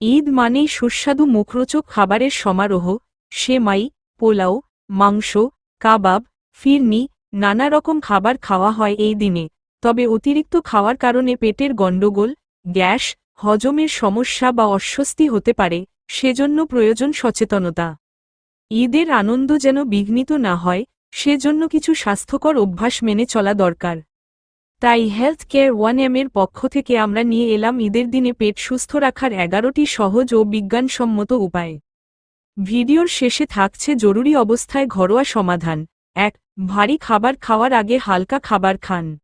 ঈদ মানেই সুস্বাদু মুখরোচক খাবারের সমারোহ, সেমাই, পোলাও, মাংস, কাবাব, ফিরনি নানা রকম খাবার খাওয়া হয় এই দিনে। তবে অতিরিক্ত খাওয়ার কারণে পেটের গণ্ডগোল, গ্যাস, হজমের সমস্যা বা অস্বস্তি হতে পারে, সেজন্য প্রয়োজন সচেতনতা। ঈদের আনন্দ যেন বিঘ্নিত না হয়, সেজন্য কিছু স্বাস্থ্যকর অভ্যাস মেনে চলা দরকার। তাই হেলথ কেয়ার ওয়ান এম এর পক্ষ থেকে আমরা নিয়ে এলাম ঈদের দিনে পেট সুস্থ রাখার এগারোটি সহজ ও বিজ্ঞানসম্মত উপায়। ভিডিওর শেষে থাকছে জরুরি অবস্থায় ঘরোয়া সমাধান। এক, ভারী খাবার খাওয়ার আগে হালকা খাবার খান।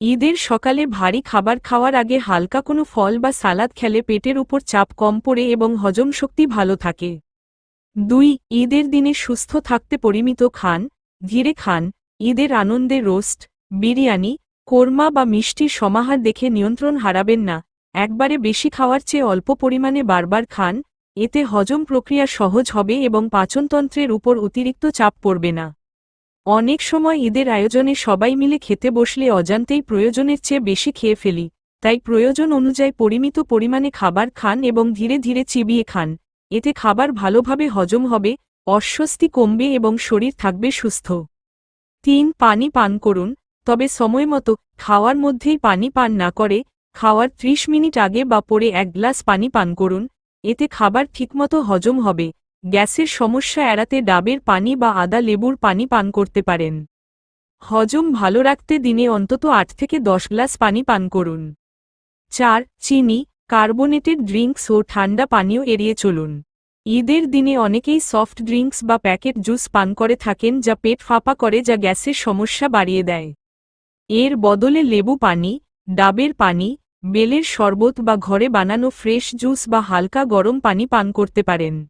ঈদের সকালে ভারী খাবার খাওয়ার আগে হালকা কোনো ফল বা সালাদ খেলে পেটের উপর চাপ কম পড়ে এবং হজম শক্তি ভালো থাকে। দুই, ঈদের দিনে সুস্থ থাকতে পরিমিত খান, ধীরে খান। ঈদের আনন্দে রোস্ট, বিরিয়ানি কোরমা বা মিষ্টির সমাহার দেখে নিয়ন্ত্রণ হারাবেন না। একবারে বেশি খাওয়ার চেয়ে অল্প পরিমাণে বারবার খান, এতে হজম প্রক্রিয়া সহজ হবে এবং পাচনতন্ত্রের উপর অতিরিক্ত চাপ পড়বে না। অনেক সময় ঈদের আয়োজনে সবাই মিলে খেতে বসলে অজান্তেই প্রয়োজনের চেয়ে বেশি খেয়ে ফেলি, তাই প্রয়োজন অনুযায়ী পরিমিত পরিমাণে খাবার খান এবং ধীরে ধীরে চিবিয়ে খান। এতে খাবার ভালোভাবে হজম হবে, অস্বস্তি কমবে এবং শরীর থাকবে সুস্থ। তিন, পানি পান করুন, তবে সময়মতো খাওয়ার মধ্যেই পানি পান না করে, খাওয়ার ৩০ মিনিট আগে বা পরে এক গ্লাস পানি পান করুন, এতে খাবার ঠিকমতো হজম হবে, গ্যাসের সমস্যা এড়াতে ডাবের পানি বা আদা লেবুর পানি পান করতে পারেন। হজম ভালো রাখতে দিনে অন্তত আট থেকে দশ গ্লাস পানি পান করুন। চার, চিনি, কার্বোনেটেড ড্রিঙ্কস ও ঠান্ডা পানীয় এড়িয়ে চলুন। ঈদের দিনে অনেকেই সফট ড্রিঙ্কস বা প্যাকেট জুস পান করে থাকেন যা পেট ফাঁপা করে যা গ্যাসের সমস্যা বাড়িয়ে দেয়। এর বদলে লেবু পানি, ডাবের পানি, বেলের শরবত বা ঘরে বানানো ফ্রেশ জুস বা হালকা গরম পানি পান করতে পারেন।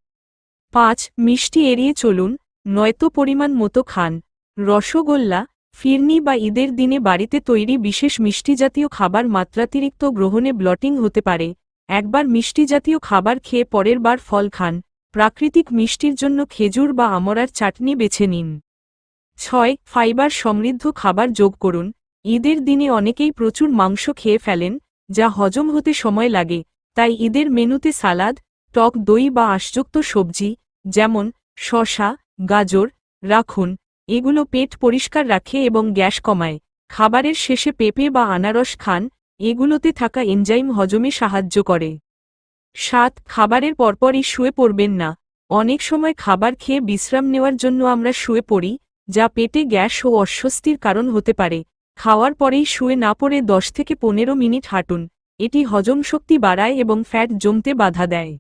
পাঁচ, মিষ্টি এড়িয়ে চলুন, নয়তো পরিমাণ মতো খান। রসগোল্লা, ফিরনি বা ঈদের দিনে বাড়িতে তৈরি বিশেষ মিষ্টি জাতীয় খাবার মাত্রাতিরিক্ত গ্রহণে ব্লটিং হতে পারে। একবার মিষ্টি জাতীয় খাবার খেয়ে পরের বার ফল খান। প্রাকৃতিক মিষ্টির জন্য খেজুর বা আমরার চাটনি বেছে নিন। ছয়, ফাইবার সমৃদ্ধ খাবার যোগ করুন। ঈদের দিনে অনেকেই প্রচুর মাংস খেয়ে ফেলেন, যা হজম হতে সময় লাগে, তাই ঈদের মেনুতে সালাদ, টক দই বা আশযুক্ত সবজি, যেমন শশা গাজর, রাখুন, এগুলো পেট পরিষ্কার রাখে এবং গ্যাস কমায়। খাবারের শেষে পেঁপে বা আনারস খান, এগুলোতে থাকা এনজাইম হজমে সাহায্য করে। সাত, খাবারের পরপরই শুয়ে পড়বেন না। অনেক সময় খাবার খেয়ে বিশ্রাম নেওয়ার জন্য আমরা শুয়ে পড়ি, যা পেটে গ্যাস ও অস্বস্তির কারণ হতে পারে। খাওয়ার পরেই শুয়ে না পড়ে দশ থেকে পনেরো মিনিট হাঁটুন। এটি হজম শক্তি বাড়ায় এবং ফ্যাট জমতে বাধা দেয়।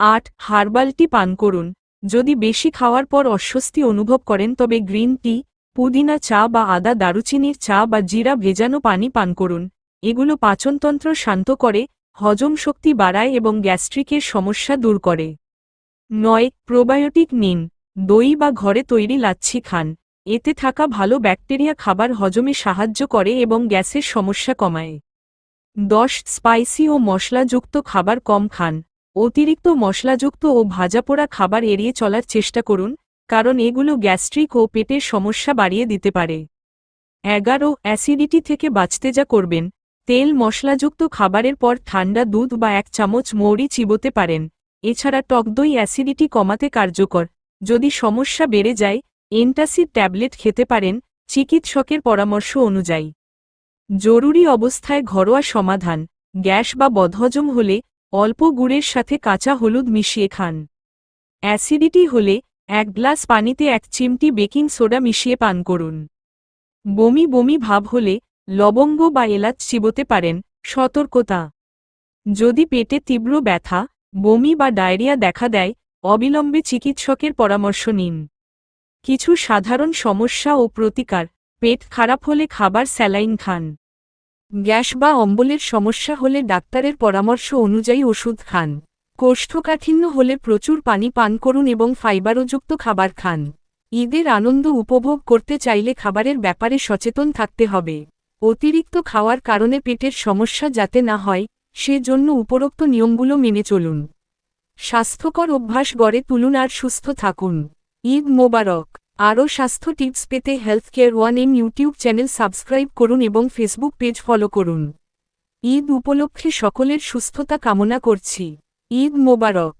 আট, হার্বালটি পান করুন। যদি বেশি খাওয়ার পর অস্বস্তি অনুভব করেন, তবে গ্রিন টি, পুদিনা চা বা আদা, দারুচিনির চা বা জিরা ভেজানো পানি পান করুন। এগুলো পাচনতন্ত্র শান্ত করে, হজম শক্তি বাড়ায় এবং গ্যাস্ট্রিকের সমস্যা দূর করে। নয়, প্রোবায়োটিক নিন। দই বা ঘরে তৈরি লাচ্ছি খান। এতে থাকা ভালো ব্যাকটেরিয়া খাবার হজমে সাহায্য করে এবং গ্যাসের সমস্যা কমায়। দশ, স্পাইসি ও মশলাযুক্ত খাবার কম খান। অতিরিক্ত মশলাযুক্ত ও ভাজাপোড়া খাবার এড়িয়ে চলার চেষ্টা করুন, কারণ এগুলো গ্যাস্ট্রিক ও পেটের সমস্যা বাড়িয়ে দিতে পারে। এগারো, অ্যাসিডিটি থেকে বাঁচতে যা করবেন। তেল মশলাযুক্ত খাবারের পর ঠান্ডা দুধ বা এক চামচ মৌরি চিবোতে পারেন। এছাড়া টক দই অ্যাসিডিটি কমাতে কার্যকর। যদি সমস্যা বেড়ে যায় এন্টাসিড ট্যাবলেট খেতে পারেন চিকিৎসকের পরামর্শ অনুযায়ী। জরুরি অবস্থায় ঘরোয়া সমাধান, গ্যাস বা বদহজম হলে অল্প গুড়ের সাথে কাঁচা হলুদ মিশিয়ে খান। অ্যাসিডিটি হলে এক গ্লাস পানিতে এক চিমটি বেকিং সোডা মিশিয়ে পান করুন। বমি বমি ভাব হলে লবঙ্গ বা এলাচ চিবোতে পারেন, সতর্কতা। যদি পেটে তীব্র ব্যথা, বমি বা ডায়রিয়া দেখা দেয়, অবিলম্বে চিকিৎসকের পরামর্শ নিন। কিছু সাধারণ সমস্যা ও প্রতিকার, পেট খারাপ হলে খাবার স্যালাইন খান। গ্যাস বা অম্বলের সমস্যা হলে ডাক্তারের পরামর্শ অনুযায়ী ওষুধ খান। কোষ্ঠকাঠিন্য হলে প্রচুর পানি পান করুন এবং ফাইবারযুক্ত খাবার খান। ঈদের আনন্দ উপভোগ করতে চাইলে খাবারের ব্যাপারে সচেতন থাকতে হবে। অতিরিক্ত খাওয়ার কারণে পেটের সমস্যা যাতে না হয়, সেজন্য উপরোক্ত নিয়মগুলো মেনে চলুন। স্বাস্থ্যকর অভ্যাস গড়ে তুলুন আর সুস্থ থাকুন। ঈদ মোবারক। আরও স্বাস্থ্য টিপস পেতে health care one M YouTube channel subscribe করুন এবং ফেসবুক পেজ ফলো করুন। ঈদ উপলক্ষে সকলের সুস্থতা কামনা করছি। ঈদ মোবারক।